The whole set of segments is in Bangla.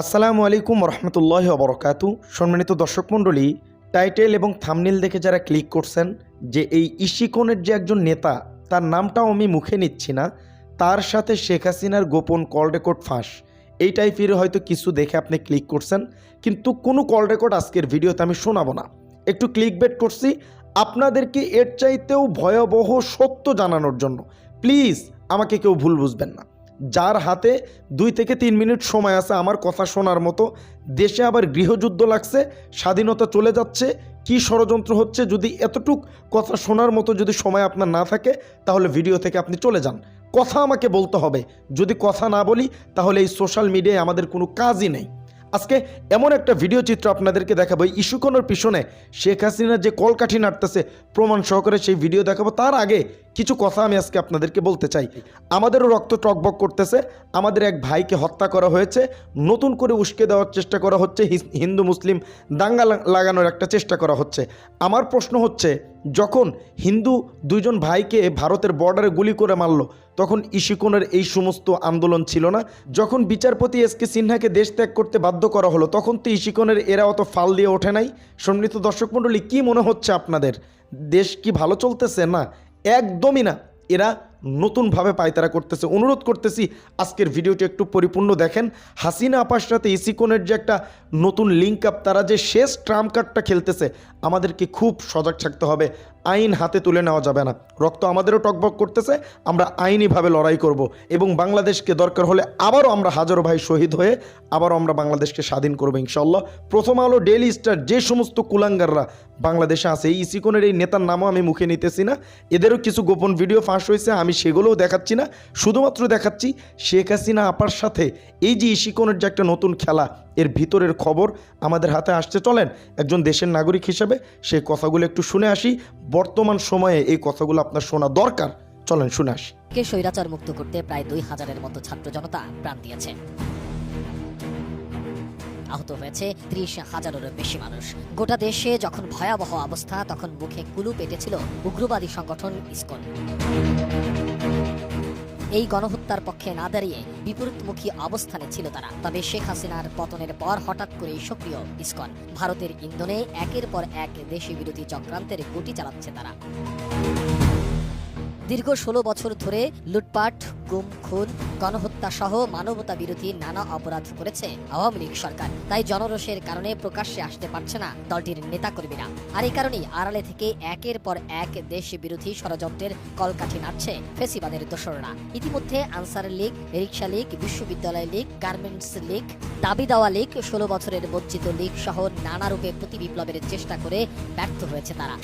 আসসালামু আলাইকুম রহমতুল্লাহ বরকাতু। সম্মানিত দর্শক মণ্ডলী, টাইটেল এবং থামনিল দেখে যারা ক্লিক করছেন, যে এই ইশিকনের যে একজন নেতা, তার নামটাও আমি মুখে নিচ্ছি না, তার সাথে শেখ হাসিনার গোপন কল রেকর্ড ফাঁস। এই টাইপের হয়তো কিছু দেখে আপনি ক্লিক করছেন, কিন্তু কোনো কল রেকর্ড আজকের ভিডিওতে আমি শোনাবো না। একটু ক্লিক বেট করছি আপনাদেরকে এর চাইতেও ভয়াবহ সত্য জানানোর জন্য। প্লিজ, আমাকে কেউ ভুল বুঝবেন না। যার হাতে দুই থেকে তিন মিনিট সময় আছে আমার কথা শোনার মতো। দেশে আবার গৃহযুদ্ধ লাগছে, স্বাধীনতা চলে যাচ্ছে, কি ষড়যন্ত্র হচ্ছে যদি এতটুক কথা শোনার মতো যদি সময় আপনার না থাকে, তাহলে ভিডিও থেকে আপনি চলে যান। কথা আমাকে বলতে হবে। যদি কথা না বলি, তাহলে এই সোশ্যাল মিডিয়ায় আমাদের কোনো কাজই নেই। আজকে এমন একটা ভিডিও চিত্র আপনাদেরকে দেখাবো ইস্যুকোনোর পিছনে শেখ হাসিনার যে কলকাঠি নাড়তেছে, প্রমাণ সহকারে সেই ভিডিও দেখাবো। তার আগে কিছু কথা আমি আজকে আপনাদেরকে বলতে চাই। আমাদেরও রক্ত টকবক করতেছে। আমাদের এক ভাইকে হত্যা করা হয়েছে। নতুন করে উস্কে দেওয়ার চেষ্টা করা হচ্ছে। হিন্দু, মুসলিম, দাঙ্গা লাগানোর একটা চেষ্টা করা হচ্ছে। আমার প্রশ্ন হচ্ছে, যখন হিন্দু দুইজন ভাইকে ভারতের বর্ডারে গুলি করে মারলো, তখন ইশিকোনের এই সমস্ত আন্দোলন ছিল না? যখন বিচারপতি এস কে সিনহাকে দেশ ত্যাগ করতে বাধ্য করা হলো, তখন তো ইশিকোনের এরা অত ফাল দিয়ে ওঠে নাই? সম্মিলিত দর্শক মণ্ডলী, কী মনে হচ্ছে আপনাদের? দেশ কি ভালো চলতেছে না? একদমই না। এরা নতুনভাবে পায়তারা করতেছে। অনুরোধ করতেছি, আজকের ভিডিওটি একটু পরিপূর্ণ দেখেন। হাসিনা আপার সাথে ইসিকনের যে একটা নতুন লিঙ্ক আপ তারা যে শেষ ট্রাম্প কার্ডটা খেলতেছে, আমাদেরকে খুব সজাগ থাকতে হবে। আইন হাতে তুলে নেওয়া যাবে না। রক্ত আমাদেরও টকবক করতেছে, আমরা আইনিভাবে লড়াই করব। এবং বাংলাদেশকে দরকার হলে আবারও আমরা হাজারো ভাই শহীদ হয়ে, আবারও আমরা বাংলাদেশকে স্বাধীন করব ইনশাল্লাহ প্রথম আলো ডেইলি স্টার যে সমস্ত কুলাঙ্গাররা বাংলাদেশে আছে, এই ইসিকনের এই নেতার নামও আমি মুখে নিতেছি না। এদেরও কিছু গোপন ভিডিও ফাঁস হয়েছে, আমি সেগুলোও দেখাচ্ছি না, শুধুমাত্র দেখাচ্ছি শেখ হাসিনা আপার সাথে এই যে ইসিকনের যে একটা নতুন খেলা, এর ভিতরের খবর আমাদের হাতে আসতে চলেন, একজন দেশের নাগরিক হিসেবে সেই কথাগুলো একটু শুনে আসি। বর্তমান সময়ে এই কথাগুলো আপনার শোনা দরকার। চলেন, শুনে আসি। স্বৈরাচার মুক্ত করতে প্রায় দুই হাজারের মতো ছাত্র জনতা প্রাণ দিয়েছে। আহত হয়েছে ত্রিশ হাজারেরও বেশি মানুষ। গোটা দেশে যখন ভয়াবহ অবস্থা, তখন মুখে কুলু পেটেছিল উগ্রবাদী সংগঠন ইসকন। এই গণহত্যার পক্ষে না দাঁড়িয়ে বিপরীতমুখী অবস্থানে ছিল তারা। তবে শেখ হাসিনার পতনের পর হঠাৎ করেই সক্রিয় ইসকন। ভারতের ইন্ধনে একের পর এক দেশি বিরোধী চক্রান্তের গুটি চালাচ্ছে তারা। দীর্ঘ ষোলো বছর ধরে লুটপাট, গুম, খুন, গণহত্যা সহ মানবতা বিরোধী নানা অপরাধ করেছে আওয়ামী লীগ সরকার। তাই জনরোষের কারণে প্রকাশ্যে আসতে পারছে না দলটির নেতাকর্মীরা। আর এই কারণেই আড়ালে থেকে একের পর এক দেশ বিরোধী ষড়যন্ত্রের কলকাঠি নাড়ছে ফেসিবাদের দোসররা। ইতিমধ্যে আনসার লীগ রিক্সা লীগ, বিশ্ববিদ্যালয় লীগ, গার্মেন্টস লীগ, দাবি দেওয়া লীগ, ষোলো বছরের বঞ্চিত লীগ সহ নানা রূপে প্রতি বিপ্লবের চেষ্টা করে ব্যর্থ হয়েছে তারা।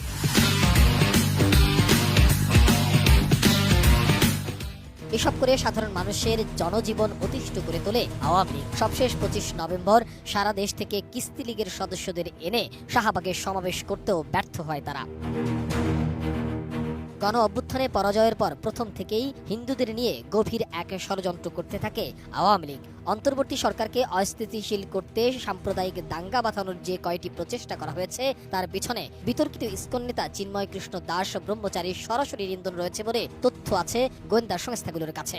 এসব করে সাধারণ মানুষের জনজীবন অতিষ্ঠ করে তোলে আওয়ামী লীগ। সবশেষ পঁচিশ নভেম্বর সারা দেশ থেকে কিস্তি লীগের সদস্যদের এনে শাহবাগে সমাবেশ করতেও ব্যর্থ হয় তারা। গণ অভ্যুত্থানে পরাজয়ের পর প্রথম থেকেই হিন্দুদের নিয়ে গভীর এক ষড়যন্ত্র করতে থাকে আওয়ামী লীগ। অন্তর্বর্তী সরকারকে অস্থিতিশীল করতে সাম্প্রদায়িক দাঙ্গা বাঁধানোর যে কয়টি প্রচেষ্টা করা হয়েছে, তার পিছনে বিতর্কিত ইস্কন নেতা চিন্ময় কৃষ্ণ দাস ব্রহ্মচারীর সরাসরি নিন্দন রয়েছে বলে তথ্য আছে গোয়েন্দা সংস্থাগুলোর কাছে।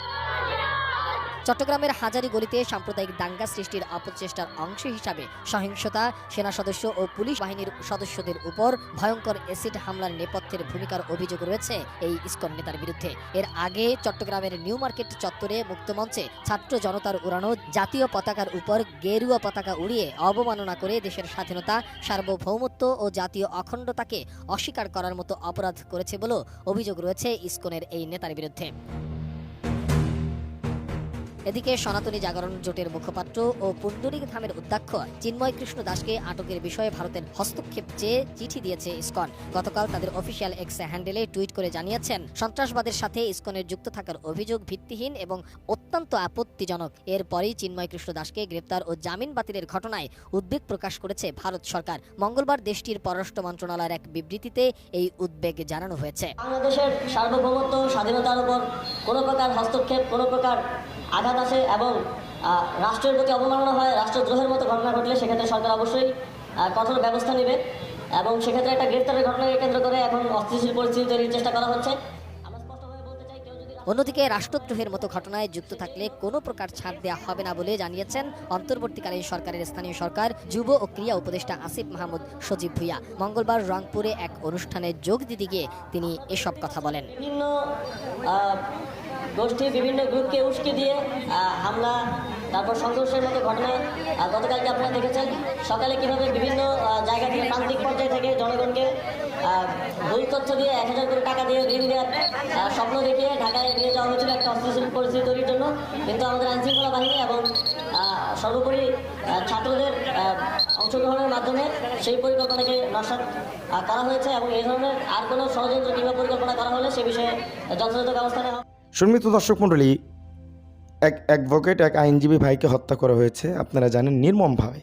চট্টগ্রামের হাজারি গলিতে সাম্প্রদায়িক দাঙ্গা সৃষ্টির অপচেষ্টার অংশ হিসাবে সহিংসতা, সেনা সদস্য ও পুলিশ বাহিনীর সদস্যদের উপর ভয়ঙ্কর এসিড হামলার নেপথ্যের ভূমিকার অভিযোগ রয়েছে এই ইসকন নেতার বিরুদ্ধে। এর আগে চট্টগ্রামের নিউ মার্কেট চত্বরে মুক্তমঞ্চে ছাত্র জনতার উড়ানো জাতীয় পতাকার উপর গেরুয়া পতাকা উড়িয়ে অবমাননা করে দেশের স্বাধীনতা, সার্বভৌমত্ব ও জাতীয় অখণ্ডতাকে অস্বীকার করার মতো অপরাধ করেছে বলেও অভিযোগ রয়েছে ইস্কনের এই নেতার বিরুদ্ধে। এদিকে সনাতনী জাগরণ জোটের মুখপাত্র ও পুণ্ডরিক ধামের অধ্যক্ষ চিন্ময় কৃষ্ণ দাসকে আটকের বিষয়ে ভারতের হস্তক্ষেপ চেয়ে চিঠি দিয়েছে ইসকন। গতকাল তাদের অফিসিয়াল এক্স হ্যান্ডেলে টুইট করে জানিয়েছেন, সন্ত্রাসবাদের সাথে ইসকনের যুক্ত থাকার অভিযোগ ভিত্তিহীন এবং অত্যন্ত আপত্তিজনক। এরপরই চিন্ময় কৃষ্ণ দাসকে গ্রেপ্তার ও জামিন বাতিলের ঘটনায় উদ্বেগ প্রকাশ করেছে ভারত সরকার। মঙ্গলবার দেশটির পররাষ্ট্র মন্ত্রণালয়ের এক বিবৃতিতে এই উদ্বেগ জানানো হয়েছে। বাংলাদেশের সার্বভৌমত্ব, স্বাধীনতার উপর কোনো প্রকার হস্তক্ষেপ, কোনো প্রকার আঘাত আসে এবং রাষ্ট্রের প্রতি অবমাননা হয় রাষ্ট্রদ্রোহের মতো ঘটনা ঘটলে সেক্ষেত্রে সরকার অবশ্যই কঠোর ব্যবস্থা নেবে এবং সেক্ষেত্রে একটা গ্রেফতারের ঘটনাকে কেন্দ্র করে এখন অস্থিতিশীল পরিস্থিতি তৈরির চেষ্টা করা হচ্ছে। অন্যদিকে রাষ্ট্রদ্রোহের মতো ঘটনায় যুক্ত থাকলে কোনো প্রকার ছাড় দেওয়া হবে না বলে জানিয়েছেন অন্তর্বর্তীকালীন সরকারের স্থানীয় সরকার যুব ও ক্রিয়া উপদেষ্টা আসিফ মাহমুদ সজীব ভুইয়া। মঙ্গলবার রংপুরে এক অনুষ্ঠানে যোগ দিতে গিয়ে তিনি এসব কথা বলেন। বিভিন্ন গোষ্ঠী বিভিন্ন গ্রুপকে উস্কে দিয়ে হামলা, তারপর সংঘর্ষের মতো ঘটনা গতকালকে আপনারা দেখেছেন, সকালে কীভাবে বিভিন্ন জায়গা থেকে প্রান্তিক পর্যায় থেকে জনগণকে ভুল তথ্য দিয়ে এক হাজার করে টাকা দিয়ে ঋণ দেওয়ার স্বপ্ন দেখিয়ে ঢাকায় নিয়ে যাওয়া হয়েছিল একটা অস্থিতিশীল পরিস্থিতি তৈরির জন্য। কিন্তু আমাদের আইনশৃঙ্খলা বাহিনী এবং সর্বোপরি ছাত্রদের অংশগ্রহণের মাধ্যমে সেই পরিকল্পনাকে নস্বাত করা হয়েছে এবং এই ধরনের আর কোনো ষড়যন্ত্র কিংবা পরিকল্পনা করা হলে সে বিষয়ে যথাযথ ব্যবস্থা নেওয়া হবে। সম্মিলিত দর্শক মণ্ডলী, এক অ্যাডভোকেট, এক আইনজীবী ভাইকে হত্যা করা হয়েছে, আপনারা জানেন নির্মমভাবে।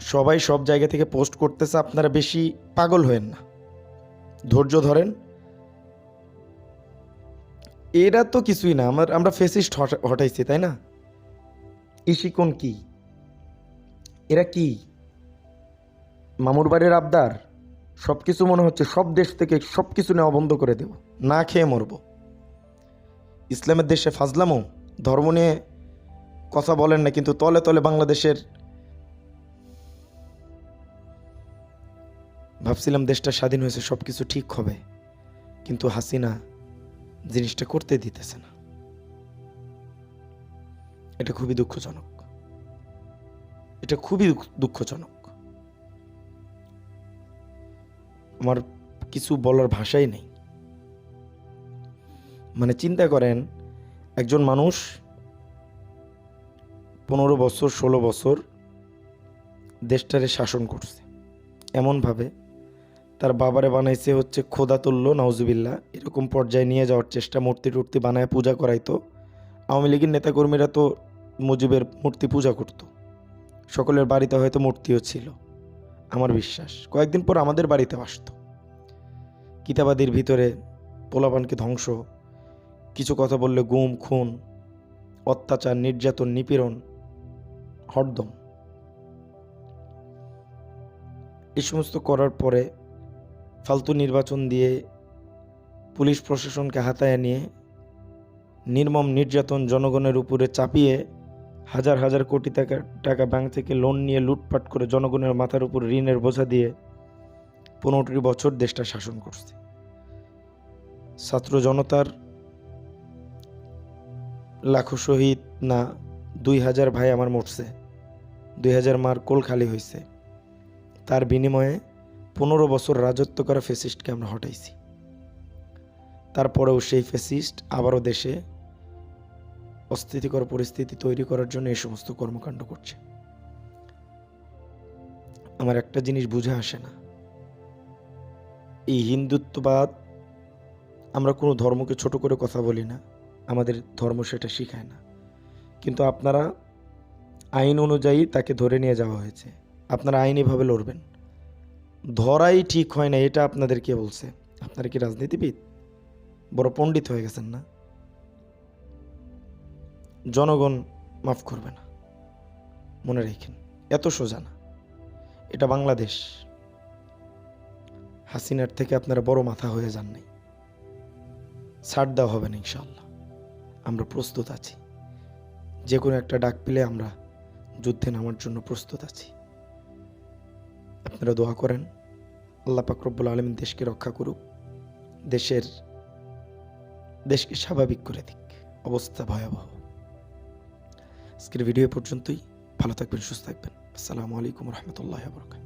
সবাই সব জায়গা থেকে পোস্ট করতেছে, আপনারা বেশি পাগল হয়েন না। ধৈর্য ধরেন। এরা তো কিছুই না, আমার, আমরা ফেসিস্ট হটাইছি, তাই না? ইশিকোন কি? এরা কি? মামুর বাড়ির আবদার? সব কিছু মনে হচ্ছে সব দেশ থেকে সব কিছু নেওয়া বন্ধ করে দেব। না খেয়ে মরব। ইসলামের দেশে ফাজলামও ধর্ম নিয়ে কথা বলেন না, কিন্তু তলে তলে বাংলাদেশের ভাবছিলাম দেশটা স্বাধীন হয়েছে সব কিছু ঠিক হবে, কিন্তু হাসিনা জিনিসটা করতে দিতেছে না। এটা খুবই দুঃখজনক। এটা খুবই দুঃখজনক। আমার কিছু বলার ভাষাই নেই। মানে চিন্তা করেন, একজন মানুষ পনেরো বছর, ষোলো বছর দেশটারে শাসন করছে। এমনভাবে তার বাবারে বানাইছে হচ্ছে খোদা তুল্য নওজুবিল্লা এরকম পর্যায়ে নিয়ে যাওয়ার চেষ্টা, মূর্তি টুর্তি বানায়, পূজা করাইতো। আওয়ামী লীগের নেতাকর্মীরা তো মুজিবের মূর্তি পূজা করত। সকলের বাড়িতে হয়তো মূর্তিও ছিল। আমার বিশ্বাস। কয়েকদিন পর আমাদের বাড়িতে আসতো। কিতাবাদির ভিতরে পোলাপানকে ধ্বংস, কিছু কথা বললে গুম, খুন, অত্যাচার, নির্যাতন, নিপীড়ন, হরদম। এই সমস্ত করার পরে ফালতু নির্বাচন দিয়ে পুলিশ প্রশাসনকে হাতায় নিয়ে নির্মম নির্যাতন জনগণের উপরে চাপিয়ে হাজার হাজার কোটি টাকা টাকা ব্যাংক থেকে লোন নিয়ে লুটপাট করে জনগণের মাথার উপর ঋণের বোঝা দিয়ে পনেরোটি বছর দেশটা শাসন করছে। ছাত্র জনতার লাখো শহীদ না, দুই হাজার ভাই আমার মরছে, দুই হাজার মার কোল খালি হয়েছে তার বিনিময়ে পনেরো বছর রাজত্ব করা ফেসিস্টকে আমরা হটাইছি। তারপরেও সেই ফেসিস্ট আবারও দেশে অস্থিতিকর পরিস্থিতি তৈরি করার জন্য এই সমস্ত কর্মকাণ্ড করছে। আমার একটা জিনিস বুঝে আসে না। এই হিন্দুত্ববাদ আমরা কোনো ধর্মকে ছোট করে কথা বলি না, আমাদের ধর্ম সেটা শিখায় না। কিন্তু আপনারা আইন অনুযায়ী তাকে ধরে নিয়ে যাওয়া হয়েছে। আপনারা আইনিভাবে লড়বেন। ধরাই ঠিক হয় না, এটা আপনাদের কে বলছে? আপনারা কি রাজনীতিবিদ? বড় পণ্ডিত হয়ে গেছেন না? জনগণ মাফ করবে না। মনে রেখেন, এত সোজা না। এটা বাংলাদেশ। হাসিনার থেকে আপনারা বড় মাথা হয়ে যান নাই। ছাড় দেওয়া হবে না ইনশাল্লাহ আমরা প্রস্তুত আছি। যে কোনো একটা ডাক পেলে আমরা যুদ্ধে নামার জন্য প্রস্তুত আছি। আপনারা দোয়া করেন, আল্লাহ পাকরব্বুল আলমিন দেশকে রক্ষা করুক। দেশের, দেশকে স্বাভাবিক করে দিক। অবস্থা ভয়াবহ। আজকের ভিডিও পর্যন্তই। ভালো থাকবেন সুস্থ থাকবেন। আসসালামু আলাইকুম রহমতুল্লাহ বরকাত